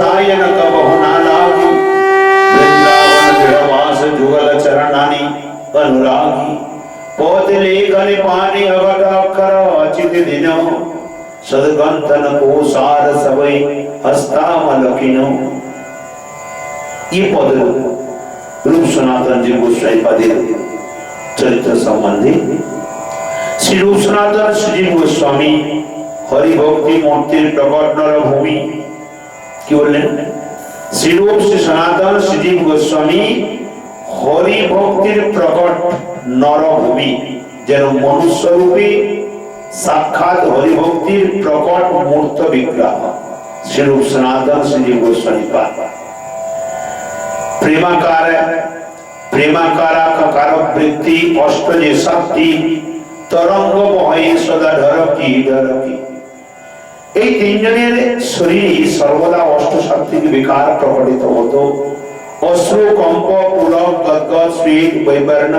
సాయన తమ హునాలాగి वृंदावन जुगल चरणानि अनुरागी। पौतले गल पानी अवगा कर अचित दिनो सदगंतन को सार सबई हस्तामल किनो ये पद रूप सनातन जी गोसाई पदे चरित्र संबंधी। श्री रूप सनातन श्री गोस्वामी हरि भक्ति मूर्ति प्रकट नर भूमि। কি বললেন? শ্রীরূপ শ্রী সনাতন শ্রীজীব গোস্বামী হরিভক্তির প্রকট নরভূমি, যেন মনুষ্য রূপে সাক্ষাৎ হরিভক্তির প্রকট মূর্ত বিগ্রহ। শ্রীরূপ সনাতন শ্রীজীব গোস্বামী পাঠ। প্রেমাকার, প্রেমাকারা কার বৃত্তি অষ্ট যে শক্তি তরঙ্গ বহে সদা ঢরকি ঢরকি এই তিনজনের শরীরে সর্বদা অষ্ট শক্তির বিকার প্রকটিত হতো। অশ্রু, কম্প, পুলক, গদগদ শ্বেত বৈবর্ণ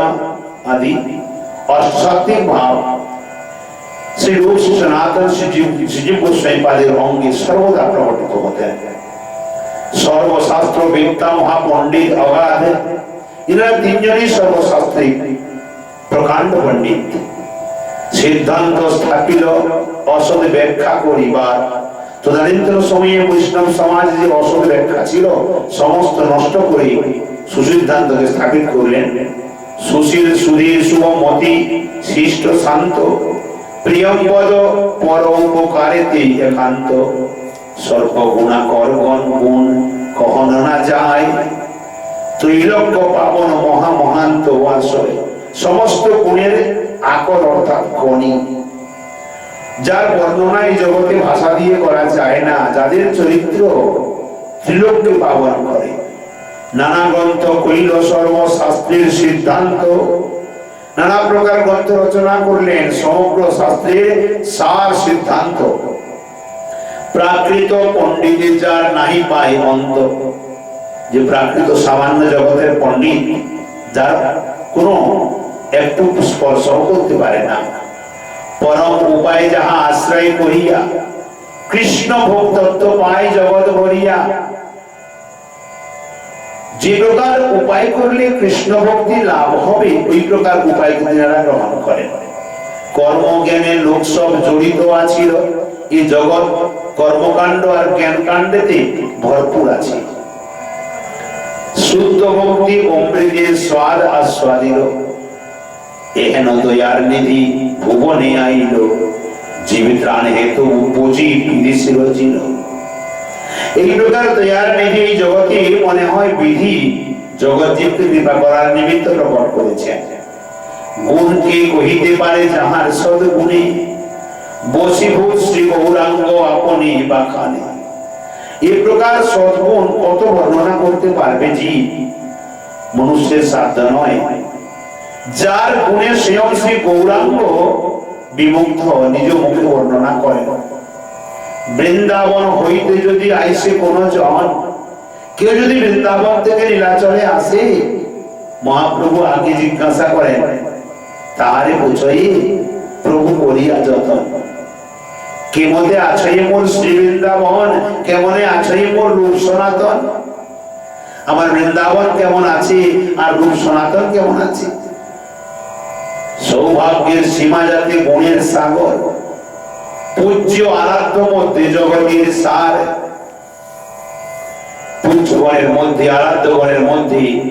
আদি অষ্টশক্তিক ভাব। শ্রী রূপ শ্রী সনাতন শ্রীজীব শ্রীজীব গোস্বামী পাদের অঙ্গে সর্বদা প্রকটিত হতেন। সর্বশাস্ত্র, বিদ্যা, মহাপণ্ডিত, অগাধ, এরা তিনজনই সর্বশাস্ত্রিক, প্রকাণ্ড পণ্ডিত। সিদ্ধান্ত স্থাপিত অসৎ ব্যাখ্যা করিবার। তদানীন্তন সময়ে বৈষ্ণব সমাজ যে অসৎ ব্যাখ্যা ছিল, সমস্ত নষ্ট করে সুসিদ্ধান্তকে স্থাপিত করলেন। সুশীল, সুধীর, শুভমতি, শিষ্ট, শান্ত প্রিয়পদ পর উপকারেতে একান্ত। সর্বগুণা করগণ গুণ কহন না যায়? ত্রৈলক্য পাবন মহা মহান্ত সমস্ত গুণের আকর অর্থাৎ গণি যার বর্ণনা এই জগতে ভাষা দিয়ে করা যায় না, যাদের চরিত্র ত্রিলোককে পাবন করে। নানা গ্রন্থ সিদ্ধান্ত। নানা প্রকার গ্রন্থ রচনা করলেন, সমগ্র শাস্ত্রের সার সিদ্ধান্ত। প্রাকৃত পণ্ডিতের যার নাহি পায় অন্ত। যে প্রাকৃত সামান্য জগতের পণ্ডিত, যার কোনো একটু স্পর্শ করতে পারে না। পরম উপায় যাহা আশ্রয় করিয়া, কৃষ্ণ ভোগ তত্ত্ব পায় জগৎ ভরিয়া। যে প্রকার উপায় করলে কৃষ্ণ ভক্তি লাভ হবে, ওই প্রকার উপায় তিনারা গ্রহণ করেন কর্মজ্ঞানে লোক সব জড়িত আছিল। এই জগৎ কর্মকাণ্ড আর জ্ঞান কাণ্ডেতে ভরপুর আছে। শুদ্ধ ভক্তি অমৃতের স্বাদ আর আস্বাদিল এহেন দয়ার নিধি ভুবনে আইল। জীবিত প্রাণ হেতু পুঁজি বিধিছিল ছিল এই প্রকার দয়ার নিধি জগতে মনে হয় বিধি জগৎ জীবকে কৃপা করার নিমিত্ত প্রকট করেছেন গুণকে কহিতে পারে যাহার সদ্গুণে? বসিভূত শ্রী গৌরাঙ্গ আপনি বাখানে এ প্রকার সদ্গুণ কত বর্ণনা করতে পারবে জি? মনুষ্যের সাধ্য নয়। যার গুণে স্বয়ং শ্রী গৌরাঙ্গ বিমুগ্ধ, নিজ মুখে বর্ণনা করেন বৃন্দাবন হইতে যদি আইসে কোন জন, কেউ যদি বৃন্দাবন থেকে নীলাচলে আসে, মহাপ্রভু আগে জিজ্ঞাসা করেন, তাহারে বুঝই প্রভু করিয়া যতন। কেমনে আছই মোর শ্রী বৃন্দাবন? কেমনে আছই মোর রূপ সনাতন? আমার বৃন্দাবন কেমন আছে? আর রূপ সনাতন কেমন আছে? সৌভাগ্যের সীমা যাতে গুণের সাগর, পূজ্য আরাধ্য মধ্যে জগতের সার। পূজ্যগণের মধ্যে, আরাধ্য গণের মধ্যে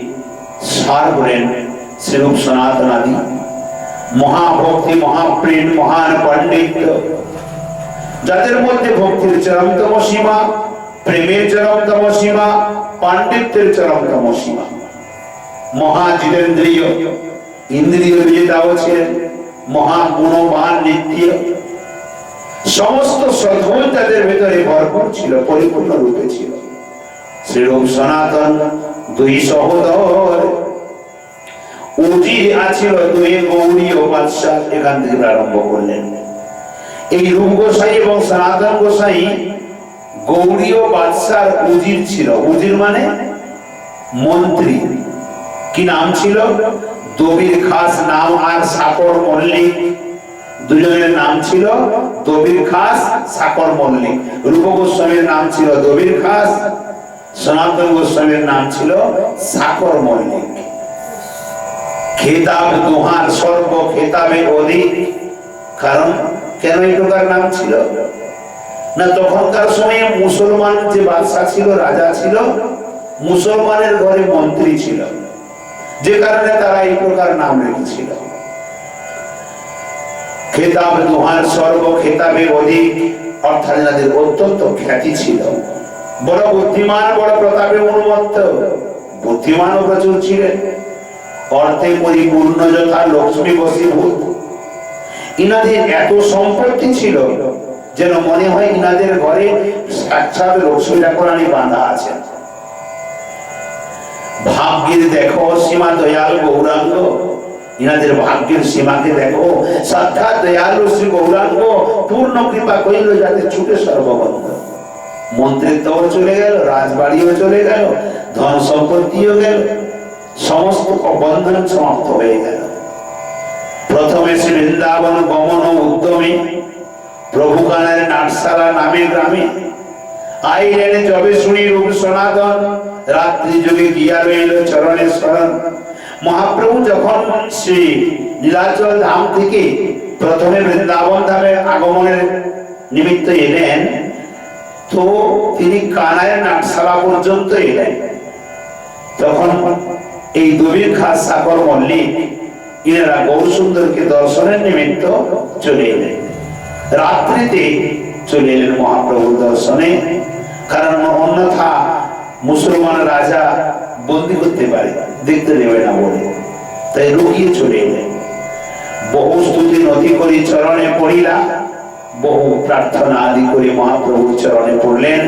সার বলেন শ্রীরূপ সনাতন আদি। মহাভক্তি, মহাপ্রেম, মহান পণ্ডিত। যাদের মধ্যে ভক্তির চরমতম সীমা, প্রেমের চরমতম সীমা, পাণ্ডিত্যের চরমতম সীমা। মহা জিতেন্দ্রিয় ইন্দ্রিয় বিজেতাও ছিলেন মহা গুণবান নিত্য। সমস্ত সদ্গুণ তাদের ভেতরে ভরপুর ছিল, পরিপূর্ণ রূপে ছিল। শ্রীরূপ সনাতন দুই সহোদর। উজির আছিল দুই গৌরী ও বাদশাহ এখান থেকে প্রারম্ভ করলেন। এই রূপ গোসাই এবং সনাতন গোসাই গৌরী ও বাদশার উজির ছিল। উজির মানে মন্ত্রী। কি নাম ছিল? দবির খাস নাম আর সাকর মল্লিক। দুজনের নাম ছিল দবির খাস, সাকর মল্লিক। রূপ গোস্বামীর নাম ছিল দবির খাস, সনাতন গোস্বামীর নাম ছিল সাকর মল্লিক। খেতাব দোহার সর্ব খেতাবে অধিক। কারণ কেন এই প্রকার নাম ছিল? না, তখনকার সময়ে মুসলমান যে বাদশাহ ছিল, রাজা ছিল, মুসলমানের ঘরে মন্ত্রী ছিল। যে কারণে তারা এই প্রকার নাম রেখেছিল। খেতাব দোহার সর্ব খেতাবে অধিক, অর্থাৎ অত্যন্ত খ্যাতি ছিল। বড় বুদ্ধিমান, বড় প্রতাপে বুদ্ধিমানও প্রচুর ছিলেন। অর্থে পরিপূর্ণ যথা লক্ষ্মী বসীভূত। ইনাদের এত সম্পত্তি ছিল যেন মনে হয় ইনাদের ঘরে সাক্ষাৎ লক্ষ্মী ঠাকুরানি বাঁধা আছেন। ভাগ্যের দেখো, সীমা দয়াল গৌরাঙ্গ। ইনাদের ভাগ্যের সীমাকে দেখো, সাক্ষাৎ দয়ালু শ্রী গৌরাঙ্গ। পূর্ণ কৃপা করিল যাতে ছুটে সর্ববন্ধ। মন্ত্রিত্বও চলে গেল, রাজবাড়িও চলে গেল, ধন সম্পত্তিও গেল, সমস্ত বন্ধন সমাপ্ত হয়ে গেল। প্রথমে শ্রী বৃন্দাবন গমন উদ্যমী প্রভু গানের নাটসালা নামে গ্রামে। আইলেন যবে শুনি রূপ সনাতন রাত্রি যুগে গিয়া রইল চরণে স্মরণ। মহাপ্রভু যখন শ্রী নীলাচল ধাম থেকে প্রথমে বৃন্দাবন ধামে আগমনের নিমিত্ত এলেন, তো তিনি কানায় নাটশালা পর্যন্ত এলেন। তখন এই দুবির খাস সাগর মল্লিক ইনারা গৌর সুন্দরকে দর্শনের নিমিত্ত চলে এলেন। রাত্রিতে চলে এলেন মহাপ্রভুর দর্শনে, কারণ অন্যথা মুসলমান রাজা বন্দি করতে পারে, দেখতে দেবে না বলে। তাই রুকিয়ে চলে এলেন বহু স্তুতি নদী করি চরণে পড়িলা, বহু প্রার্থনা আদি করে মহাপ্রভুর চরণে পড়লেন।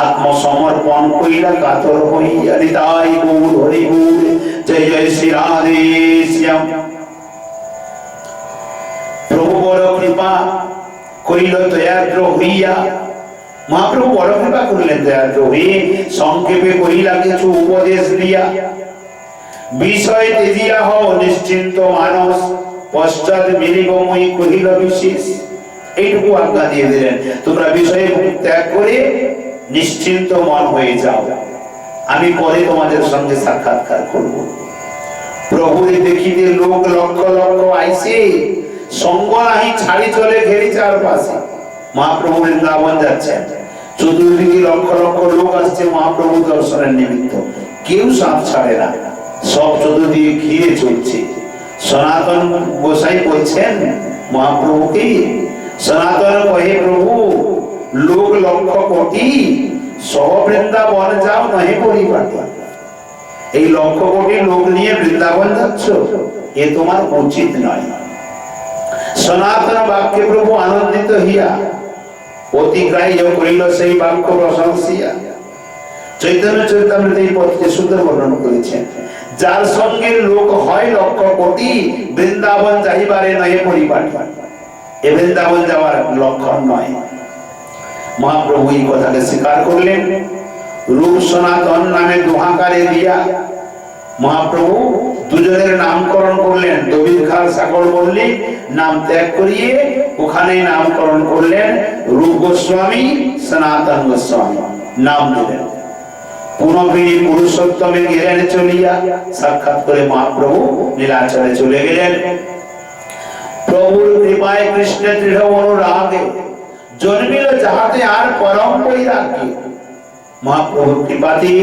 আত্মসমর্পণ কইলা কাতর হইয়া হৃদয় গৌর হরি গৌর জয় জয় শ্রী রাধে শ্যাম। প্রভু বড় কৃপা করিল, দয়াদ্র হইয়া মহাপ্রভু বড় কৃপা করিলেন দয়াদ্র হয়ে সংক্ষেপে করিলা কিছু উপদেশ দিয়া। বিষয় তেজিয়া হও, নিশ্চিন্ত মানস। পশ্চাৎ মিলিবময়ী কহিল বিশেষ। এইটুকু আজ্ঞা দিয়ে দিলেন। তোমরা বিষয়ে ত্যাগ করে নিশ্চিন্ত মন হয়ে যাও। আমি পরে তোমাদের সঙ্গে সাক্ষাৎকার করব। প্রভুরে দেখিতে লোক লক্ষ লক্ষ আইসে। সঙ্গ নাহি, ছাড়ি চলে ঘেরি চারপাশে। মহাপ্রভু বৃন্দাবন যাচ্ছেন। চতুর্দিকে লক্ষ লক্ষ লোক আসছে মহাপ্রভু দর্শনের নিমিত্ত। কেউ সাপ ছাড়ে না। সব চতুর্দিকে ঘিরে চলছে। সনাতন গোসাই বলছেন, মহাপ্রভুকে, সনাতন কহে প্রভু, লোক লক্ষ কোটি সহ বৃন্দাবন যাও নহে পরিবার এই লক্ষ কোটি লোক নিয়ে বৃন্দাবন যাচ্ছ, এ তোমার উচিত নয়। সনাতন বাক্যে প্রভু আনন্দিত হিয়া অতিগ্রাহ্য করিল সেই বাক্য প্রশংসিয়া চৈতন্য চৈতন্য এই পথকে সুন্দর বর্ণন করেছেন যার সঙ্গে লোক হয় লক্ষ কোটি, বৃন্দাবন যাইবারে নয় পরিবার। এ বৃন্দাবন যাওয়ার লক্ষণ নয়। মহাপ্রভু এই কথাকে স্বীকার করলেন। রূপ সনাতন নামে দুহাকারে দিয়া মহাপ্রভু দুজনের নামকরণ করলেন। দবির খান সাগর মল্লিক নাম ত্যাগ করিয়ে ওখানে নামকরণ করলেন রূপ গোস্বামী, সনাতন গোস্বামী। নাম দিলেন। পুনঃবিনী পুরুষোত্তমে গেলেন চলিয়া। সাক্ষাৎ করে মহাপ্রভু নীলাচলে চলে গেলেন। প্রভুর কৃপায় কৃষ্ণের দৃঢ় অনুরাগে জন্মিল যাহাতে আর পরম বৈরাগ্য। মহাপ্রভুর কৃপাতে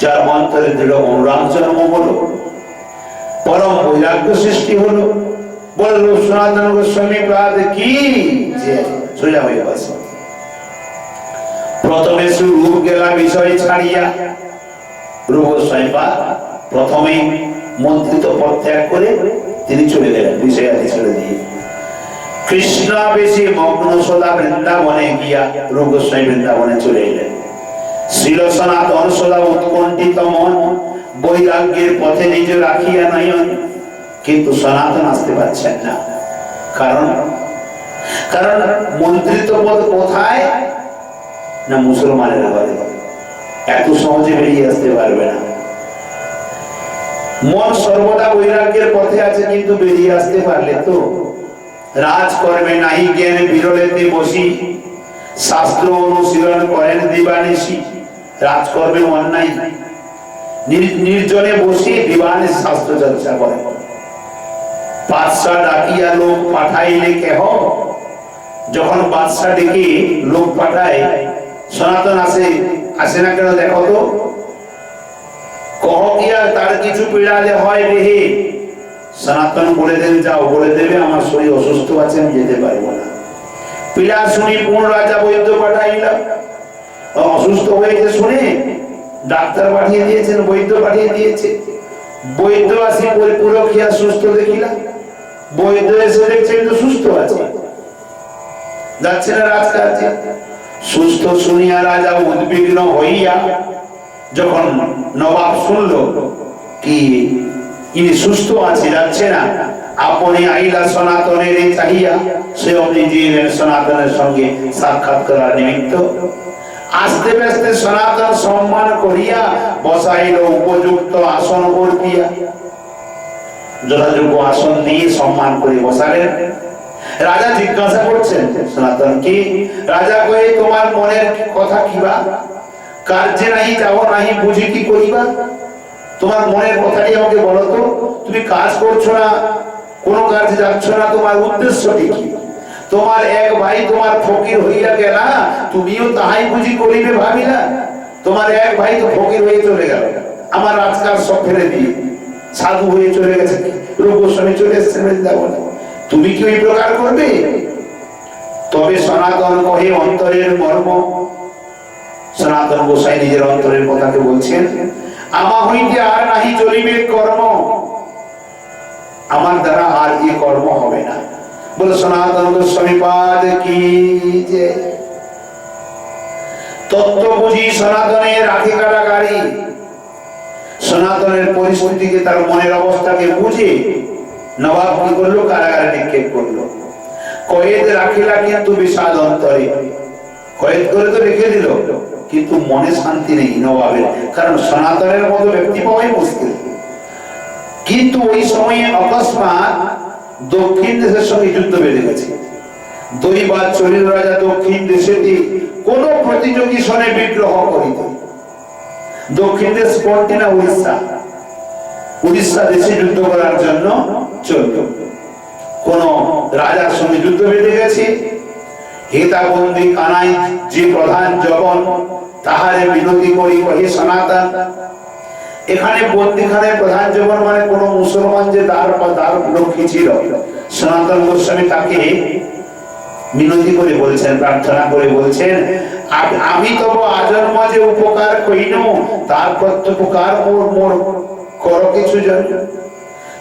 যার অন্তরে দৃঢ় অনুরাগ জন্ম হলো। পরম বৈরাগ্য সৃষ্টি হলো। বলল, সনাতন গোস্বামী প্রাদ কি? সোজা হয়ে বসে প্রথমে রূপ গেলা বিষয় ছাড়িয়া। রূপ গোস্বামী পাদ প্রথমে মন্ত্রিত পদ ত্যাগ করে তিনি চলে গেলেন বিষয় আদি ছেড়ে দিয়ে। কৃষ্ণ বেশি মগ্ন সদা বৃন্দাবনে গিয়া রূপ গোস্বামী বৃন্দাবনে চলে এলেন। শ্রীল সনাতন সদা উৎকণ্ঠিত মন, বৈরাগ্যের পথে নিজ রাখিয়া নয়ন। কিন্তু সনাতন আসতে পারছেন না। কারণ? কারণ মন্ত্রিত পদ কোথায় না মুসলমানের ঘরে? এত সহজে বেরিয়ে আসতে পারবে না। মন সর্বদা বৈরাগ্যের পথে আছে, কিন্তু বেরিয়ে আসতে পারলে তো রাজ রাজকর্মে নাহি জ্ঞান বিরলেতে বসি, শাস্ত্র অনুশীলন করেন দিবানিশি, রাজকর্মে অন্যায়। নির- নির্জনে বসে দিবানে শাস্ত্র চর্চা করে বাদশাহ ডাকিয়া লোক পাঠাইলে কেহ? যখন বাদশাহ ডেকে লোক পাঠায়, সনাতন আসে আসে না কেন দেখো তো? কহ গিয়া তার কিছু পীড়ালে হয় রেহে সনাতন বলে দেন, যাও, বলে দেবে, আমার শরীর অসুস্থ আছে, আমি যেতে পারব না। পীড়া শুনি কোন রাজা বৈদ্য পাঠাইলাম অসুস্থ হয়েছে শুনে ডাক্তার পাঠিয়ে দিয়েছেন, বৈদ্য পাঠিয়ে দিয়েছে। বৈদ্য আসি পরিপূরক ইয়া সুস্থ দেখিলাম বৈদ্য এসে দেখছেন তো সুস্থ আছে। যাচ্ছে না রাজকার্যে। সুস্থ শুনিয়া রাজা উদ্বিগ্ন হইয়া যখন নবাব শুনলো, কি, ইনি সুস্থ আছে, যাচ্ছে না? আপনি আইলা সনাতনের চাহিয়া, সে জিলেন সনাতনের সঙ্গে সাক্ষাৎ করার নিমিত্ত আস্তে ব্যস্তে সনাতন সম্মান করিয়া বসাইল উপযুক্ত আসন বর্তিয়া যথাযোগ্য আসন দিয়ে সম্মান করে বসালেন। রাজা জিজ্ঞাসা করছেন, সনাতন কি? রাজা কয়ে, তোমার মনের কথা কিবা কার্যে নাহি যাও নাহি, বুঝি কি করিবা? তোমার মনের কথাটি আমাকে বলো তো, তুমি কাজ করছ না, কোন কাজে যাচ্ছ না, তোমার উদ্দেশ্যটি কি? তোমার এক ভাই তোমার ফকির হইয়া গেলা, তুমিও তাহাই বুঝি করিবে ভাবিলা। তোমার এক ভাই তো ফকির হয়ে চলে গেল। আমার আজকাল সব ফেলে দিয়ে সাধু হয়ে চলে গেছে। রূপস্বামী চলে এসছে তুমি কি ওই প্রকার করবে? তবে সনাতন কহে অন্তরের মর্ম। সনাতন গোসাই নিজের অন্তরের কথাকে বলছেন, আমা হইতে আর নাহি চলিবে কর্ম। আমার দ্বারা আর এ কর্ম হবে না। বলে সনাতন গোস্বামী পাদ কি যে? তত্ত্ব বুঝি সনাতনের রাখি কাটাকারি সনাতনের পরিস্থিতিকে তার মনের অবস্থাকে বুঝে নবাব কি করল, কারাগারে নিক্ষেপ করল। কয়েদ রাখিলা কিন্তু বিষাদ অন্তরে। কয়েদ করে তো রেখে দিল, কিন্তু মনে শান্তি নেই নবাবের, কারণ সনাতনের মতো ব্যক্তি পাওয়াই মুশকিল। কিন্তু ওই সময়ে অকস্মাৎ দক্ষিণ দেশের সঙ্গে যুদ্ধ বেড়ে গেছে। দৈবাদ চলিল রাজা দক্ষিণ দেশে কোন প্রতিযোগী সনে বিগ্রহ করিত। দক্ষিণ দেশ কোনটি না উড়িষ্যা। উড়িষ্যা দেশে যুদ্ধ করার জন্য চলত। কোন রাজার সঙ্গে যুদ্ধ বেঁধে গেছে। হেতাবন্দি কানাই যে প্রধান জবন, তাহারে বিনতি করি কহে সনাতন এখানে বন্দিখানের প্রধান জীবন মানে কোন মুসলমান যে বা দ্বার লক্ষ্মী ছিল, সনাতন গোস্বামী তাকে মিনতি করে বলছেন, প্রার্থনা করে বলছেন আমি তব আজন্ম যে উপকার কইন তার প্রত্যুপকার মোর মোর করো কিছু জন।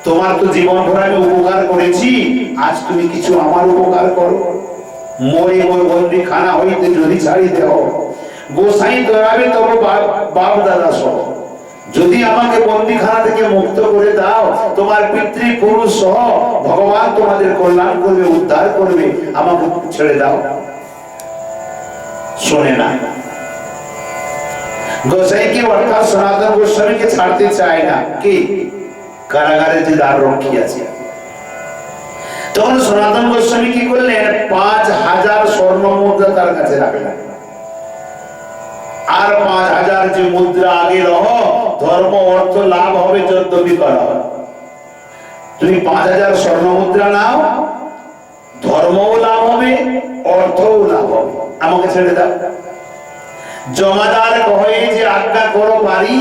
তোমার তো জীবন ভর আমি উপকার করেছি, আজ তুমি কিছু আমার উপকার করো। মরে মোর বন্দি খানা হইতে যদি ছাড়ি দেও। গোসাই দরাবে তব বাপ দাদা সহ। যদি আমাকে বন্দিখানা থেকে মুক্ত করে দাও, তোমার পিতৃ পুরুষ সহ ভগবান তোমাদের কল্যাণ করবে, উদ্ধার করবে, আমাকে ছেড়ে দাও। শোনে না। গোসাইকে অর্থাৎ সনাতন গোস্বামীকে ছাড়তে চায় না। কি? কারাগারে যে দ্বার রক্ষী আছে। তখন সনাতন গোস্বামী কি করলেন? পাঁচ হাজার স্বর্ণ মুদ্রা তার কাছে রাখলেন। আর পাঁচ হাজার যে মুদ্রা আগে রহ ধর্ম অর্থ লাভ হবে যদ্যপি করা। তুমি পাঁচ হাজার স্বর্ণ মুদ্রা নাও, ধর্মও লাভ হবে, অর্থও লাভ হবে। আমাকে ছেড়ে দাও। জমাদার কহে যে আজ্ঞা করো পারি,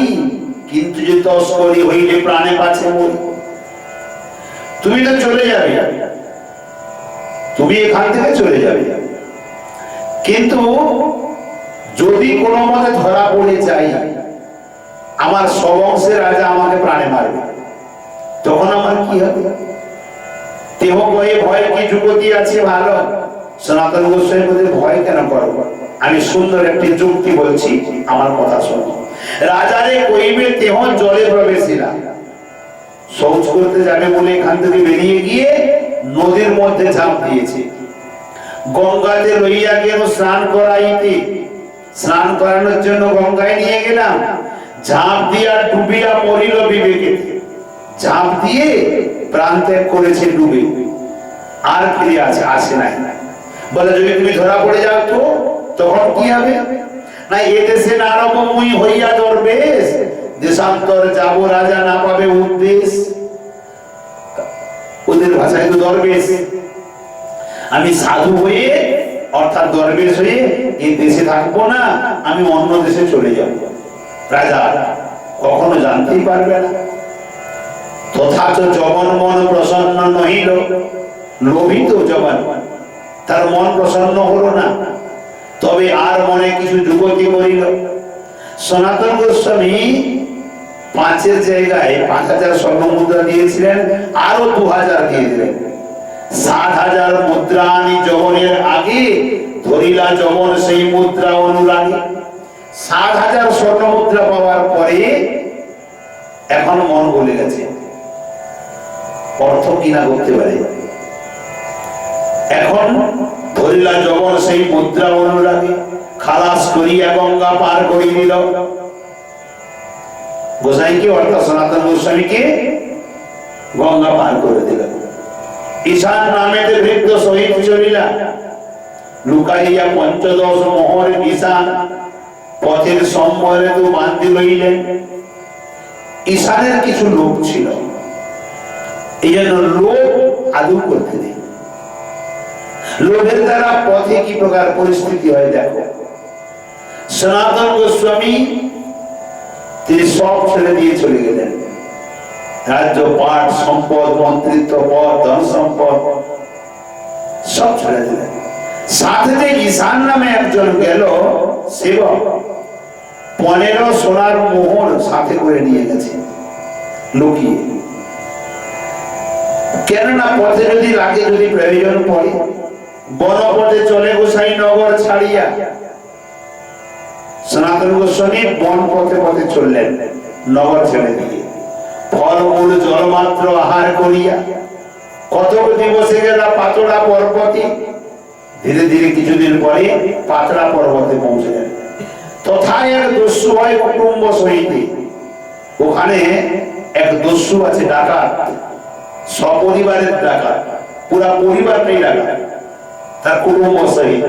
কিন্তু যে তস্করি হইলে প্রাণে পাছে তুমি তো চলে যাবে। তুমি এখান থেকে চলে যাবে। কিন্তু যদি কোনো মতে ধরা পড়ে যাই আমার সবংশের রাজা আমাকে প্রাণে মারবে। তখন আমার কি হবে? দেহ ভয়ে, ভয় কি যুগতি আছে ভালো? সনাতন গোস্বামী বলতে ভয় কেন করব আমি সুন্দর একটি যুক্তি বলছি, আমার কথা শোনো। রাজারে কইবে দেহ জলে প্রবেশিলা শৌচ করতে যাবে বলে এখান থেকে বেরিয়ে গিয়ে নদীর মধ্যে ঝাঁপ দিয়েছে। গঙ্গাতে লইয়া গেল স্নান করাইতে। স্নান করানোর জন্য গঙ্গায় নিয়ে গেলাম। ঝাঁপ দিয়া ডুবিয়া মরিল বিবেকে। ঝাঁপ দিয়ে প্রাণ ত্যাগ করেছে ডুবে। আর ফিরে আছে আসে নাই। বলে, যদি তুমি ধরা পড়ে যাও তো, তখন কি হবে? না, এ দেশে নারকমই হইয়া দরবেশ দেশান্তর যাব, রাজা না পাবে উদ্দেশ। ওদের ভাষায় তো দরবেশ আমি সাধু হয়ে, অর্থাৎ দরবেশ হয়ে এই দেশে থাকব না, আমি অন্য দেশে চলে যাব। রাজা কখনো জানতেই পারবে না। তথাচ জবন মন প্রসন্ন নহিল, লোভিত জবান তার মন প্রসন্ন হলো না। তবে আর মনে কিছু যুবতী করিল সনাতন গোস্বামী, পাঁচের জায়গায় পাঁচ হাজার স্বর্ণ মুদ্রা দিয়েছিলেন আরও দু হাজার দিয়েছিলেন সাত হাজার মুদ্রা আনি জবনের আগে ধরিলা জবন সেই মুদ্রা অনুরাগী। সাত হাজার স্বর্ণ মুদ্রা পাওয়ার পরে এখন মন বলে গেছে। অর্থ কিনা করতে পারে। এখন ধরিলা জবন সেই মুদ্রা অনুরাগী খালাস করিয়া গঙ্গা পার করে দিল। গোসাইকে অর্থাৎ সনাতন গোস্বামীকে গঙ্গা পার করে দিল? ঈশান নামে বৃদ্ধ সহিত চলিলা। লুকাইয়া পঞ্চদশ মোহর ঈশান পথের সম্বরে তো বান্ধি লইলেন ঈশানের কিছু লোক ছিল। এই জন্য লোক আদৌ করতে নেই। লোভের দ্বারা পথে কি প্রকার পরিস্থিতি হয় দেখো। সনাতন গোস্বামী তিনি সব ছেড়ে দিয়ে চলে গেলেন। রাজ্য পাঠ সম্পদ, মন্ত্রিত্ব, পদ, ধন সম্পদ সব ছেড়ে দিলেন। সাথে ঈশান নামে একজন গেল সেবক। পনেরো সোনার মোহর সাথে করে নিয়ে গেছে লুকিয়ে। কেননা পথে যদি লাগে যদি প্রয়োজন পড়ে, বনপথে চলে গোসাই নগর ছাড়িয়া সনাতন গোস্বামী বন পথে পথে চললেন নগর ছেড়ে দিয়ে। ফলমূল, জলমাত্র আহার করিয়া কত দিবসে গেল পাতলা পর্বতে। ধীরে ধীরে কিছুদিন পরে পাতলা পর্বতে পৌঁছলেন তথায় এক দস্যু কুটুম্ব ওখানে এক দস্যু আছে সপরিবারের পুরা তার কুটুম্ব সহিত।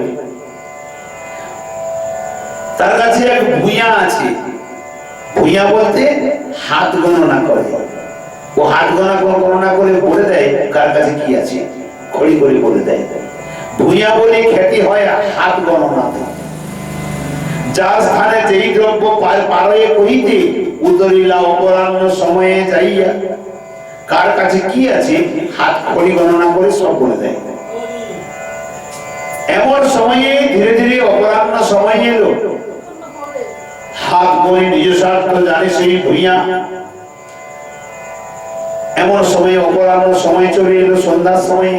তার কাছে এক ভুইয়া আছে। ভুইয়া বলতে হাত গণনা করে। ও হাত গণনা গণনা করে বলে দেয় কার কাছে কি আছে। খড়ি করে বলে দেয়। ভুইয়া বলে খ্যাতি হয় হাত গণনাতে। যার স্থানে যেই দ্রব্য পারয়ে কহিতে, উদরিলা অপরাহ্ন সময়ে যাইয়া, কার কাছে কি আছে, হাত খড়ি গণনা করে সব বলে দেয়। এমন সময়ে ধীরে ধীরে অপরাহ্ন সময় এলো। হাত বই নিজ স্বার্থ জানে সেই ভুইয়া এমন সময় অপরাহ্ন সময় চলে এলো সন্ধ্যার সময়ে।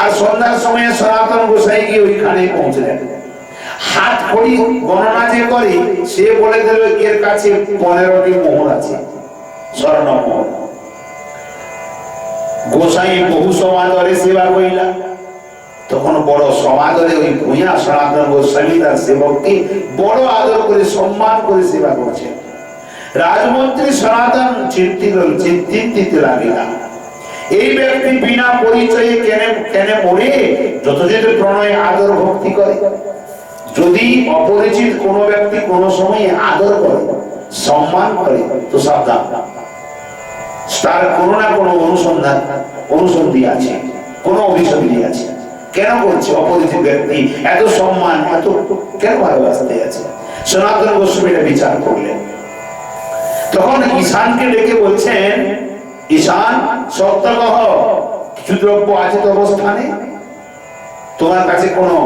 আর সন্ধ্যার সময়ে সনাতন গোসাই গিয়ে ওইখানে পৌঁছলেন হাত খড়ি গণনা যে করে, সে বলে দিল, এর কাছে পনেরোটি মোহর আছে স্বর্ণ মোহর গোসাই বহু সমাদরে সেবা করিলা। তখন বড় সমাদরে ওই ভূঁয়া সনাতন গোস্বামী তার সেবককে বড় আদর করে সম্মান করে সেবা করছেন। রাজমন্ত্রী সনাতন চিন্তিত চিন্তিত লাগিলা। এই ব্যক্তি বিনা পরিচয়ে কেন কেন মরে যথাযথ প্রণয় আদর ভক্তি করে। যদি অপরিচিত কোন ব্যক্তি কোন সময় আদর করে, সম্মান করে, তো সাবধান তার কোনো না কোনো অনুসন্ধান, অনুসন্ধি আছে, কোনো অভিসন্ধি আছে। কেন করছে অপরিচিত ব্যক্তি এত সম্মান, এত কেন ভালোবাসতে আছে? সনাতন গোস্বামীরা বিচার করলেন। তখন ঈশানকে ডেকে বলছেন, ঈশান সত্য কহ কিছু দ্রব্য আছে তো অবস্থানে? তোমার কাছে কোনো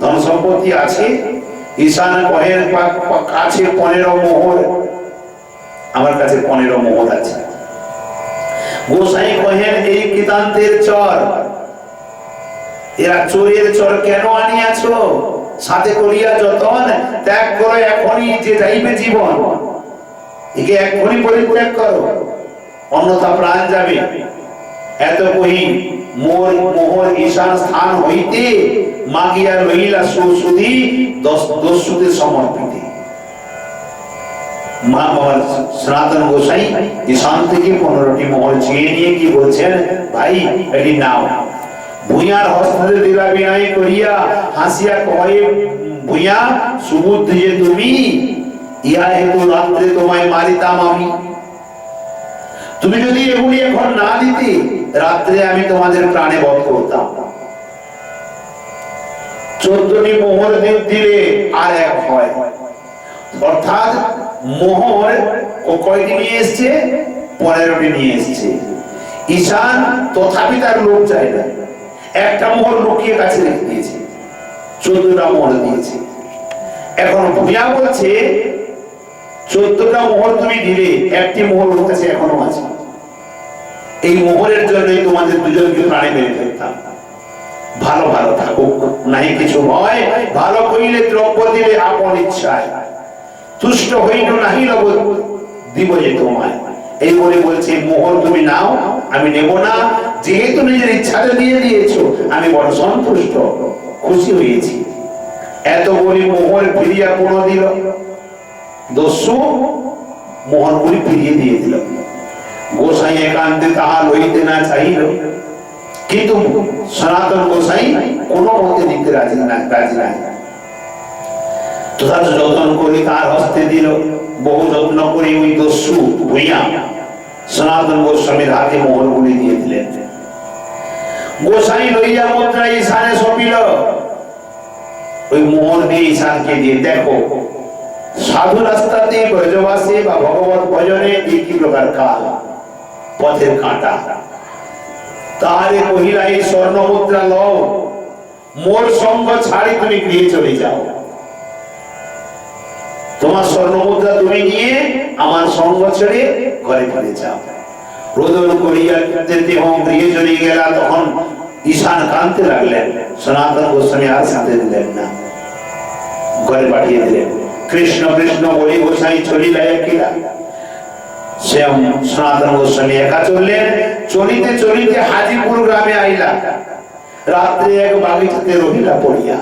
ধন সম্পত্তি আছে? ঈশান কহের কাছে পনেরো মোহর। আমার কাছে পনেরো মোহর আছে। গোসাই কহেন, এই কৃতান্তের চর, এরা চোরের চর কেন আনিয়াছ? সাথে করিয়া যতন, ত্যাগ করো এখনই যে যাইবে জীবন। একে এখনই পরিত্যাগ করো, অন্যথা প্রাণ যাবে। এত কহি মোর মোহর ঈশান স্থান হইতে মাগিয়া লইলা সুসুদি দস্যুদের সমর্পিতে। মা বাবার সনাতন গোসাই ঈশান থেকে পনেরোটি মোহর চেয়ে নিয়ে কি বলছেন, ভাই, এটি নাও। ভূঁয়ার হস্তে দিলা বিনয় করিয়া হাসিয়া কয়ে ভূঁয়া সুবুদ্ধি যে তুমি, ইহা হেতু রাত্রে তোমায় মারিতাম আমি। তুমি যদি এগুলি এখন না দিতে রাত্রে আমি তোমাদের প্রাণে বধ করতাম। চোদ্দটি মোহর দিলে আর এক হয়। অর্থাৎ মোহর ও কয়টি নিয়ে এসছে? পনেরোটি নিয়ে এসছে। ঈশান তথাপি তার লোক চাই না। একটা মোহর লুকিয়ে কাছে রেখে দিয়েছে। চোদ্দটা মোহর দিয়েছে। এখন ভূয়া বলছে, চোদ্দটা মোহর তুমি দিলে, একটি মোহর ওর কাছে এখনও আছে। এই মোহরের জন্যই তোমাদের দুজনকে প্রাণে মেরে ফেলতাম। ভালো ভালো থাকুক। নাই কিছু হয় ভালো কইলে দ্রব্য দিলে আপন ইচ্ছায়। তুষ্ট হইল নাহি দিব যে তোমায়। এই বলে বলছে, মোহর তুমি নাও, আমি নেব না। যেহেতু নিজের ইচ্ছাটা দিয়ে দিয়েছ, আমি বড় সন্তুষ্ট। খুশি হয়েছি। এত বলি মোহর ফিরিয়া পুনঃ দিল? দস্যু, মোহরগুলি ফিরিয়ে দিয়ে দিল। গোসাই একান্তে তাহা লইতে না চাইল কিন্তু সনাতন গোসাই কোনো মতে দিতে রাজি না রাজি নাই তথাৎ যত্ন করে তার হস্তে দিল বহু যত্ন করে ওই দস্যু ভুইয়া সনাতন গোস্বামীর হাতে মোহরগুলি দিয়ে দিলেন গোসাই লইয়া মুদ্রা ঈশানে সপিল ওই মোহর দিয়ে ঈশানকে দিয়ে দেখো সাধু রাস্তাতে ব্রজবাসে বা ভগবত ভজনে এই কি প্রকার কাল পথের কাঁটা। তাহারে কহিলা, এই স্বর্ণ মুদ্রা লও। মোর সঙ্গ ছাড়ি তুমি গৃহে চলে যাও। তোমার স্বর্ণ মুদ্রা তুমি নিয়ে আমার সঙ্গ ছেড়ে ঘরে ঘরে যাও। রোদন করিয়া যেতে হোম গৃহে চলে গেলা, তখন ঈশান কানতে লাগলেন। সনাতন গোস্বামী আর সাথে দিলেন না। ঘরে পাঠিয়ে দিলেন। কৃষ্ণ কৃষ্ণ বলি গোসাই চলিলা একিলা। স্বয়ং সনাতন গোস্বামী একা চললেন। চলিতে চলিতে হাজিপুর গ্রামে আইলা। রাত্রে এক বাগিচাতে রহিলা পড়িয়া।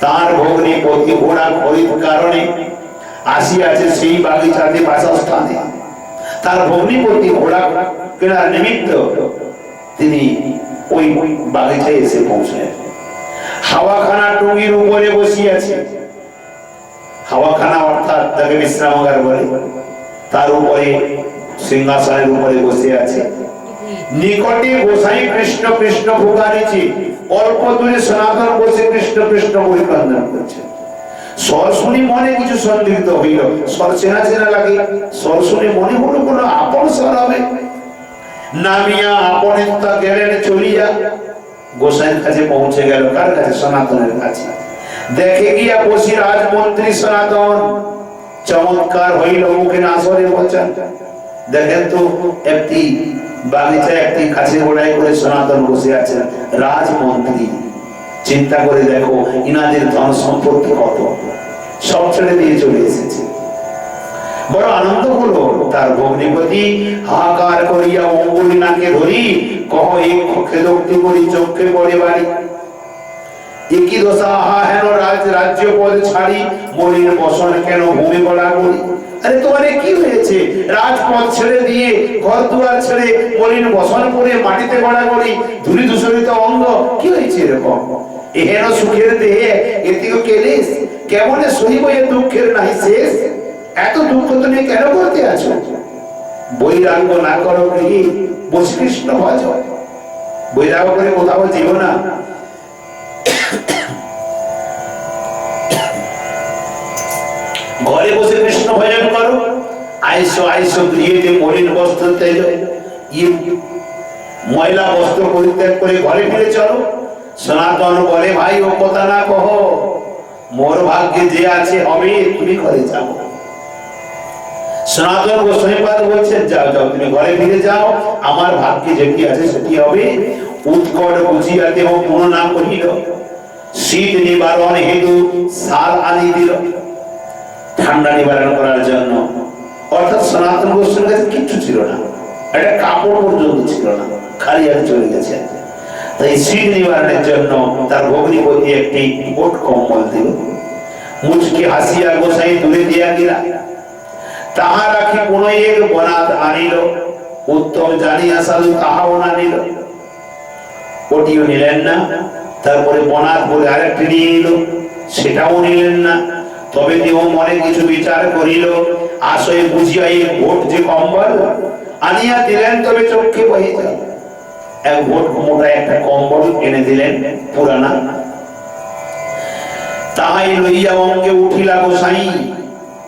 তার ভগ্নী পতি ঘোড়া খরিদ কারণে আসিয়াছে সেই বাগিচাতে বাসস্থানে। তার ভগ্নিপতি ঘোড়া কেনার নিমিত্ত তিনি ওই বাগিচায় এসে পৌঁছলেন। হাওয়াখানা টুঙ্গির উপরে বসিয়াছে। হাওয়াখানা অর্থাৎ তাকে বিশ্রামাগার বলে। তার উপরে, সিংহাসনের উপরে বসে আছে। নিকটে গোসাই কৃষ্ণ কৃষ্ণ পুকারিছে অল্প দূরে সনাতন বসে কৃষ্ণ কৃষ্ণ বলে ক্রন্দন করছে। স্বর মনে কিছু সন্দিগ্ধ হইল। স্বর চেনা চেনা লাগে। স্বর শুনে মনে হলো কোন আপন স্বর হবে। নামিয়া আপনে তা গেলেন চলিয়া গোসাইয়ের কাছে পৌঁছে গেল। কার কাছে? সনাতনের কাছে। দেখে গিয়া বসি রাজমন্ত্রী সনাতন। চমৎকার হইল মুখে নাসরে বচন দেখেন তো, একটি বাগিচা একটি কাছে গোড়াই করে সনাতন বসে আছেন রাজমন্ত্রী। চিন্তা করে দেখো, ইনাদের ধন সম্পত্তি কত। সব ছেড়ে দিয়ে চলে এসেছে। বড় আনন্দ হলো, তার ভগ্নিপতি হাহাকার করিয়া অঙ্গুলি নাকে ধরি, কহ, এই খেদোক্তি করি চোখে পড়ে বাড়ি। একই দশা আহা হেন, রাজ, রাজ্য, পদ ছাড়ি, মলিন বসন কেন ভূমি গড়া করি আরে তোমার কি হয়েছে? রাজপথ ছেড়ে দিয়ে, ঘর দুয়ার ছেড়ে, মলিন বসন করে মাটিতে গড়া করি ধুলি দূষণিত অঙ্গ, কি হয়েছে এরকম? এহেন সুখের দেহে এতেও কেলিস, কেমনে সহিব এ দুঃখের নাই শেষ? এত দুঃখ তুমি কেন করতে আছো? বৈরাগ্য না করো গৃহী বসে কৃষ্ণ ভজ। বৈরাগ্য করে কোথাও যেও না ঘরে বসে কৃষ্ণ ভজন করো। আইসো আইসো, গৃহেতে মলিন বস্ত্র ইয়ে ময়লা বস্ত্র পরিত্যাগ করে ঘরে ফিরে চলো। সনাতন বলে, ভাই, ও কথা না কহ। মোর ভাগ্যে যে আছে হবে, তুমি ঘরে যাও। সনাতন গোস্বামীপাদ বলছেন, যাও যাও, তুমি ঘরে ফিরে যাও। আমার ভাগ্যে যেটি আছে সেটি হবে। উৎকট বুঝিয়াতে হোক কোনো না কহিল শীত নিবারণ হেতু সাল আনি দিল ঠান্ডা নিবারণ করার জন্য। অর্থাৎ সনাতন গোস্বামীর কাছে কিচ্ছু ছিল না। একটা কাপড় পর্যন্ত ছিল না। খালি আর চলে গেছে। তাই শীত নিবারণের জন্য তার ভগ্নিপতি একটি কোট কম্বল দিল। মুচকি হাসিয়া গোসাই দূরে দিয়া গেলা। তাহা রাখি কোন এক বনাত আনিল। উত্তম জানিয়া সাধু তাহাও না নিল। ওটিও নিলেন না। তারপরে বনাত বলে আরেকটি নিয়ে এলো। সেটাও নিলেন না। তবে দেহ মনে কিছু বিচার করিল। আশয়ে বুঝিয়া এই ভোট যে কম্বল আনিয়া দিলেন, তবে চোখে বহে এক ভোট মোটা একটা কম্বল এনে দিলেন পুরানা। তাহাই লইয়া অঙ্গে উঠিলা গোসাই।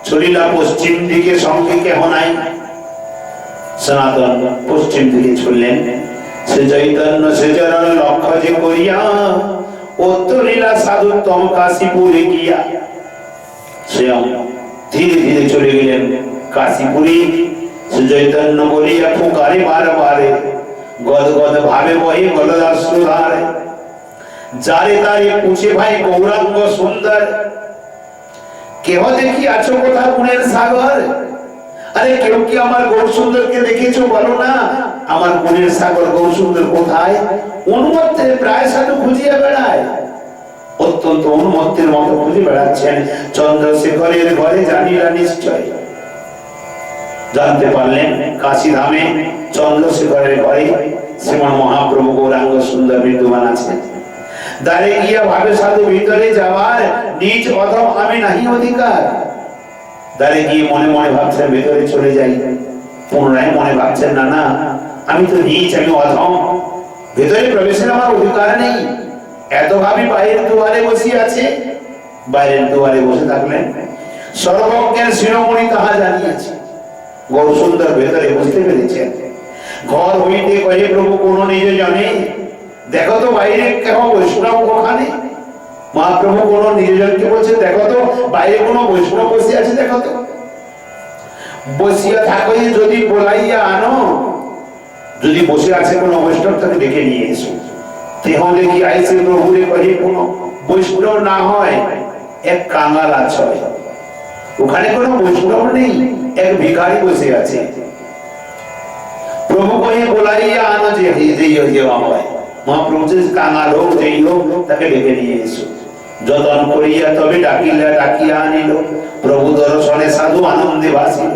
চলিলা পশ্চিম দিকে, সঙ্গে কেহ নাই। সনাতন পশ্চিম দিকে চললেন। সে চৈতন্য সে চরণ লক্ষ্য যে করিয়া উত্তরিলা সাধুত্তম কাশীপুরে গিয়া সে ধীরে ধীরে চলে গেলেন কাশীপুরে। সে চৈতন্য বলিয়া ফুকারে বারে বারে গদ গদ ভাবে বহে গলদাশ্রুধারে যারে তারে পুছে ভাই গৌরাঙ্গ সুন্দর, কেহ দেখি আছো কোথা গুণের সাগর? আরে কেউ কি আমার গৌর সুন্দরকে বলো না? আমার গুণের সাগর গৌর সুন্দর কোথায়? উন্মত্তের প্রায় সাধু খুঁজিয়ে বেড়ায়। অত্যন্ত উন্মত্তের মতো খুঁজে বেড়াচ্ছেন। চন্দ্রশেখরের ঘরে নিশ্চয়। জানতে পারলেন কাশী ধামে চন্দ্রশেখরের ঘরে শ্রীমন মহাপ্রভু গৌরাঙ্গ সুন্দর বিদ্যমান আছেন দাঁড়ে গিয়া ভাবে সাধু ভিতরে যাওয়ার নিজ অধম আমি নাহি অধিকার। দাঁড়ে গিয়ে মনে মনে ভাবছেন, ভেতরে চলে যাই। পুনরায় মনে ভাবছেন, না না, আমি তো নিচ, আমি অধম। ভেতরে প্রবেশের আমার অধিকার নেই। এত ভাবি বাইরের দুয়ারে বসে আছে। বাইরের দুয়ারে বসে থাকলেন। সর্বজ্ঞের শিরোমণি তাহা জানিয়েছে। গৌর সুন্দর ভেতরে বুঝতে পেরেছেন ঘর হইতে কয়ে প্রভু, কোন নিজে জানে? দেখো তো বাইরে কেন বৈষ্ণব ওখানে? মহাপ্রভু কোন নিজজনকে বলছে দেখো তো বাইরে কোন বৈষ্ণব বসে আছে দেখো তো বসিয়া থাকো যদি বলাইয়া আনো যদি বসে আছে কোন বৈষ্ণব তাকে ডেকে নিয়ে এসো তেহ দেখি আইসে প্রভুরে কহে কোন বৈষ্ণব না হয় এক কাঙাল আছে ওখানে কোনো বৈষ্ণব নেই এক ভিখারি বসে আছে প্রভু কহে বলাইয়া আনো যে দেওয়া হয় মহাপ্রভু কাঙাল হোক যেই হোক তাকে ডেকে নিয়ে এসো যতন করিয়া তবে ডাকিলা, ডাকিয়া আনিল। প্রভু দর্শনে সাধু আনন্দে ভাসিল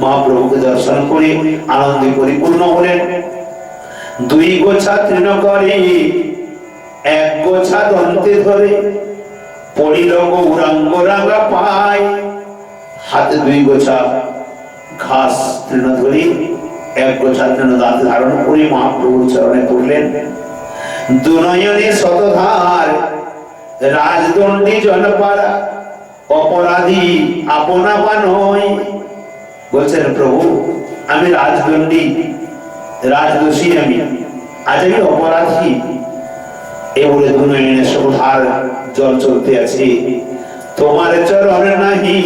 মহাপ্রভুকে দর্শন করে আনন্দে পরিপূর্ণ হলেন। দুই গোছা তৃণ করে, এক গোছা দন্তে ধরে। পড়িল গৌরাঙ্গ রাঙা পায়। হাতে দুই গোছা ঘাস তৃণ ধরে, এক গোছা তৃণ দাঁত ধারণ করে মহাপ্রভুর চরণে পড়লেন। দুনয়নে শতধার রাজদণ্ডী জনপাড়া অপরাধী আপনা বা নয় বলছেন, প্রভু, আমি রাজদণ্ডী, রাজদোষী আমি। আজ আমি অপরাধী। এ বলে শতধার জল চলতে আছে। তোমার চরণ নাহি,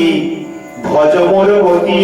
ভজ মোর গতি